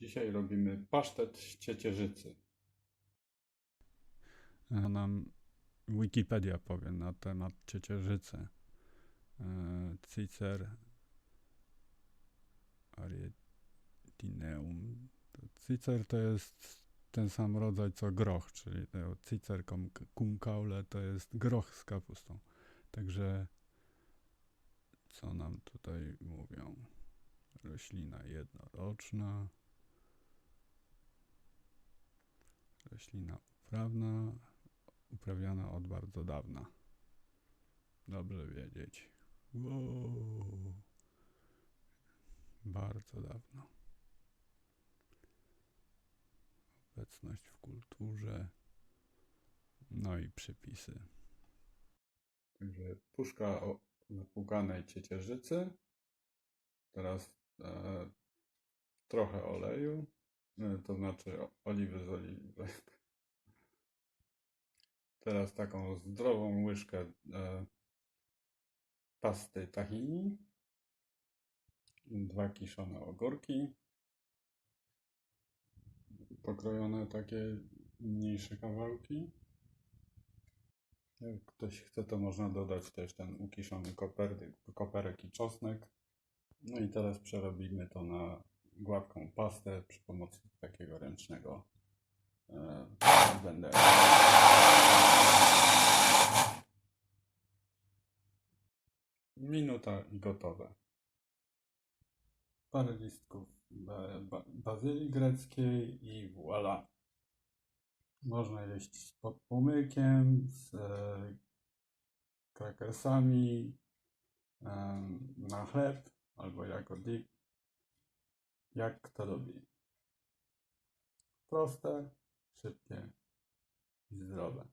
Dzisiaj robimy pasztet z ciecierzycy. A nam Wikipedia powie na temat ciecierzycy. E, Cicer arietineum. Cicer to jest ten sam rodzaj co groch, czyli Cicer cum caule to jest groch z kapustą. Także co nam tutaj mówią? Roślina jednoroczna. Roślina uprawna, uprawiana od bardzo dawna. Dobrze wiedzieć. Wow. Bardzo dawno. Obecność w kulturze. No i przypisy. Także puszka o napłukanej ciecierzycy. Teraz e, trochę oleju, to znaczy oliwy z oliwy. Teraz taką zdrową łyżkę e, pasty tahini. Dwa kiszone ogórki. Pokrojone takie mniejsze kawałki. Jak ktoś chce, to można dodać też ten ukiszony koperdy, koperek i czosnek. No i teraz przerobimy to na gładką pastę przy pomocy takiego ręcznego e, blendera. Minuta i gotowe. Parę listków ba, ba, bazylii greckiej i voilà. Można jeść z podpłomykiem, z e, krakersami, em, na chleb albo jako dip. Jak kto lubi. Proste, szybkie i zdrowe.